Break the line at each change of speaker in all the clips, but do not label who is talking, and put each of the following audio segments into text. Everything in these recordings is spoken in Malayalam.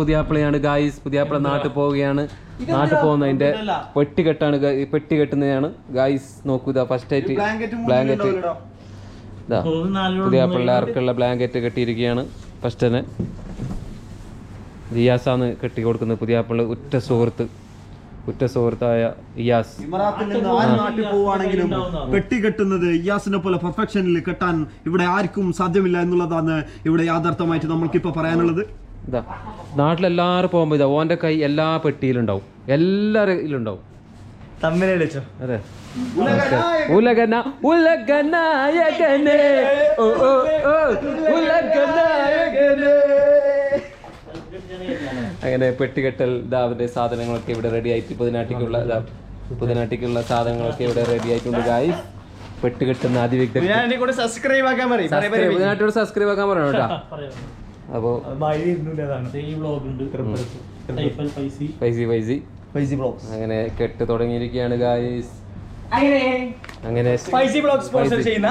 പുതിയാപ്പിളയാണ്. ഗായ്സ് പുതിയാപ്പിള നാട്ടിൽ പോവുകയാണ്. നാട്ടിൽ പോകുന്നതിന്റെ പെട്ടി കെട്ടാണ് പെട്ടി കെട്ടുന്നതാണ് ഗായ്സ് നോക്കൂ ഇതാ ഫസ്റ്റ് ആയിട്ട് ബ്ലാങ്കറ്റ് ഇതാ പുതിയ ആർക്കുള്ള ബ്ലാങ്കറ്റ് കെട്ടിയിരിക്കുകയാണ്. ഫസ്റ്റ് തന്നെ. ഇയാസാണ് കെട്ടി കൊടുക്കുന്നത് പുതിയ പിള്ള ഉറ്റ സുഹൃത്ത്. ഉറ്റ സുഹൃത്തായ ഇയാസ്.
ഇമറാത്തിൽ നിന്ന് ആര് നാട്ടിൽ പോവുകയാണെങ്കിലും പെട്ടി കെട്ടുന്നത് ഇയാസിനെ പോലെ പെർഫെക്ഷനിൽ കെട്ടാൻ ഇവിടെ ആർക്കും സാധ്യമില്ല എന്നുള്ളതാണ് ഇവിടെ യാഥാർത്ഥമായിട്ട് ഇപ്പൊ പറയാനുള്ളത്.
ഇതാ. നാട്ടിലെല്ലാവരും പോകുമ്പോൾ ഇതാ ഓന്റെ കൈ എല്ലാ പെട്ടിയിലുണ്ടാവും. എല്ലാവരും ഉണ്ടാവും അതെ. ഉലകന ഉലകനായകനെ. ഓ ഓ ഓ. ഉലകനായകനെ. അങ്ങനെ പെട്ടികെട്ടൽ ഇതാ അവരുടെ സാധനങ്ങളൊക്കെ ഇവിടെ റെഡി ആയിട്ട് പുതിനാട്ടിക്കുള്ള ഇതാ പുതിനാട്ടിക്കുള്ള സാധനങ്ങളൊക്കെ ഇവിടെ റെഡി ആയിട്ടുണ്ട് ഗായ്സ് പെട്ടുകെട്ടുന്ന അതിവ്യക്തി
ഞാൻ എന്നെ സബ്സ്ക്രൈബ് ആക്കാൻ പറയും.
സബ്സ്ക്രൈബ് ആക്കാൻ പറയണം കേട്ടോ. അപ്പോ
ഈ വ്ളോഗ് ഉണ്ട് ടൈപ്പൽ പൈസി.
പൈസി പൈസി.
ഫൈസി ബ്ലോഗ്സ്
അങ്ങനെ കെട്ട് തുടങ്ങിയിരിക്കുകയാണ് ഗായ്സ്
അങ്ങനെ. ബ്ലോഗ് സ്പോൺസർ ചെയ്യുന്ന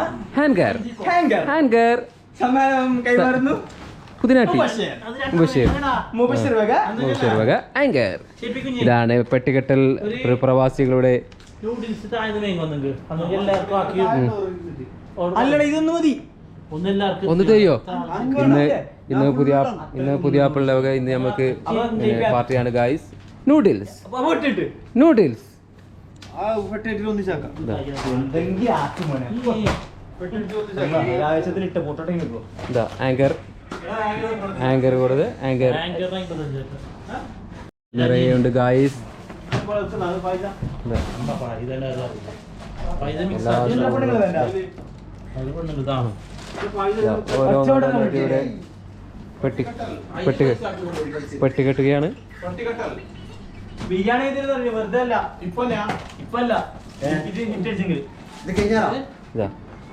സമ്മാനം കൈമാറുന്നു.
പുതിനാട്ടി.
മുബഷിർ വക.
ആങ്കർ ഇതാണ് പെട്ടികെട്ടൽ പ്രവാസികളുടെ
അല്ലടാ ഇതൊന്നും മതി.
ഒന്ന് ചെയ്യോ? ഇന്ന് ഇന്ന് പുതിയ ഇന്ന് പുതിയ ആപ്പിളിന്റെ വക ഇന്ന് നമുക്ക് പാർട്ടിയാണ് guys noodles noodles anchor anchor കൊടുത്ത്. ആങ്കർ നിറയെ ഉണ്ട് ഗായ്സ്
എല്ലാ പെണ്ണുങ്ങളും വേണ്ട
ഓരോ ഇവിടെ പെട്ടി പെട്ടി പെട്ടി കെട്ടുകയാണ്.
ബിരിയാണി വെറുതെ അല്ല. ഇപ്പൊ ഇത്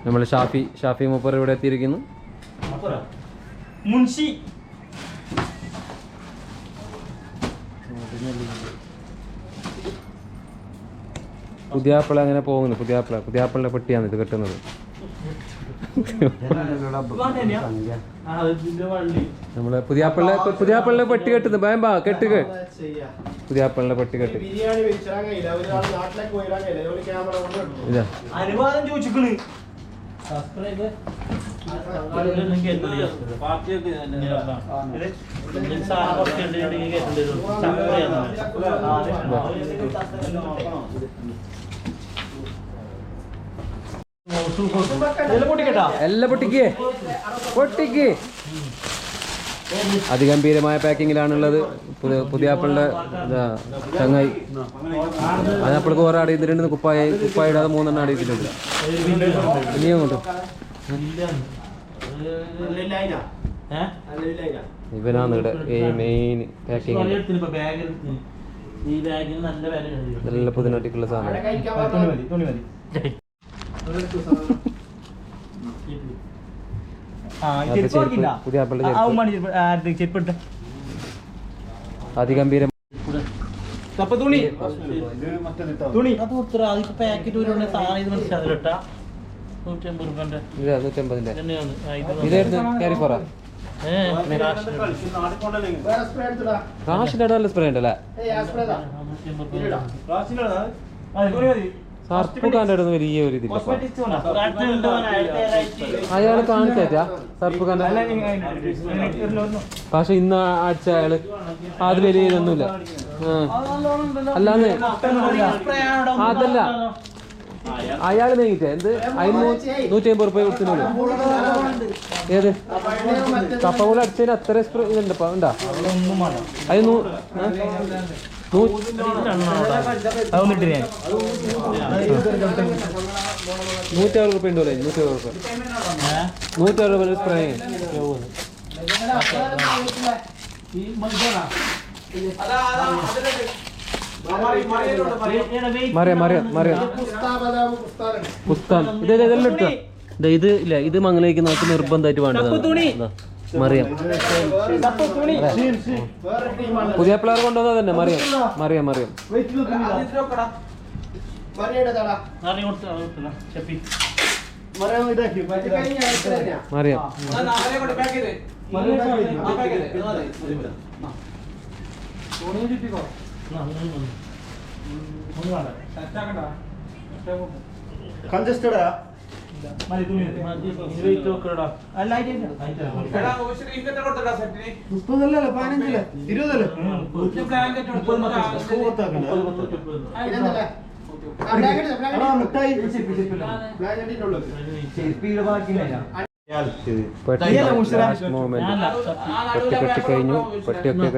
നമ്മൾ ഷാഫി ഷാഫി മൂപ്പർ ഇവിടെ എത്തിയിരിക്കുന്നു.
മുൻഷി.
പുതിയാപ്പിള അങ്ങനെ പോകുന്നു. പുതിയാപ്പിള പുതിയാപ്പിളിന്റെ പെട്ടിയാണ് ഇത് കെട്ടുന്നത്.
നമ്മൾ
പുതിയാപ്പള്ള പുതിയാപ്പിളിനെ പെട്ടി കെട്ടുന്നു. ഭയം ബാ കെട്ടുക പുതിയാപ്പിളിനെ പെട്ടി കെട്ട്.
ബിരിയാണി
എല്ലാം പൊട്ടിക്ക്. പൊട്ടിക്ക്. അതിഗംഭീരമായ പാക്കിങ്ങിലാണുള്ളത്. പുതിയ പുതിയാപ്പിളിന്റെ ഇതാ ചങ്ങായി. അതിനപ്പോഴേക്ക് ഓരോ അടിയത്തിട്ടുണ്ട് കുപ്പായ. കുപ്പായ ഇടാതെ മൂന്നെണ്ണം അടിയത്തിട്ടുണ്ട് ഇനിയും കൊണ്ട് ഇവനാണ് ഇവിടെ ഈ മെയിൻ പാക്കിങ്
ഈ ബാഗിന് നല്ല
പുതിനാട്ടിക്കുള്ള സാധനം. അതിഗംഭീരം
അപ്പൊ തുണി. തുണി.
അത് ഉത്തര അതിപ്പോ പാക്കറ്റ് ഒരു സാധനം ഇത്
നൂറ്റമ്പതിന്റെ. ഇതായിരുന്നു സ്പ്രേ ഉണ്ടല്ലേ? സർപ്പുഖാന്റെ അടുത്ത് വലിയ ഒരു ഇതില്ല. അയാൾ കാണിച്ചാ സർപ്പുഖാന്റെ
അതിന്
പക്ഷെ ഇന്ന് ആഴ്ച അയാൾ അത് വലിയ ഇതൊന്നുമില്ല. അല്ലാന്ന്? അതല്ല. അയാൾ നീങ്ങിട്ടേ എന്ത്? അതിന് നൂറ്റി അമ്പത് റുപ്യ കൊടുത്തിനുള്ളൂ ഏത്? കപ്പ പോലെ അടിച്ചതിന് അത്ര ഇതുണ്ട് ഉണ്ടാ?
ഒന്നും വേണ്ട.
അത് നൂ- ആ? നൂ-
അതൊന്നും ഇട്ടില്ല ഞാൻ.
നൂറ്ററുപത് റുപ്യ ഉണ്ടല്ലേ നൂറ്ററുപത് റുപ്യ നൂറ്ററുപത് സ്പ്രേ മറിയാം മറിയാം മറിയാം പുസ്താൻ ഇത് ഇത് ഇതെല്ലാം ദേ ഇത് ഇല്ല ഇത് മംഗലേക്ക് നമുക്ക് നിർബന്ധമായിട്ട് വേണ്ടതാണ് മറിയാം. പുതിയ പിള്ളേർ കൊണ്ടുവന്നത് തന്നെ മറിയാം. മറിയാം മറിയാം. മറിയം.
കൺജസ്റ്റഡ്? മുപ്പതല്ലല്ലോ.
പെട്ടി കെട്ടിക്കഴിഞ്ഞു. പെട്ടിയൊക്കെ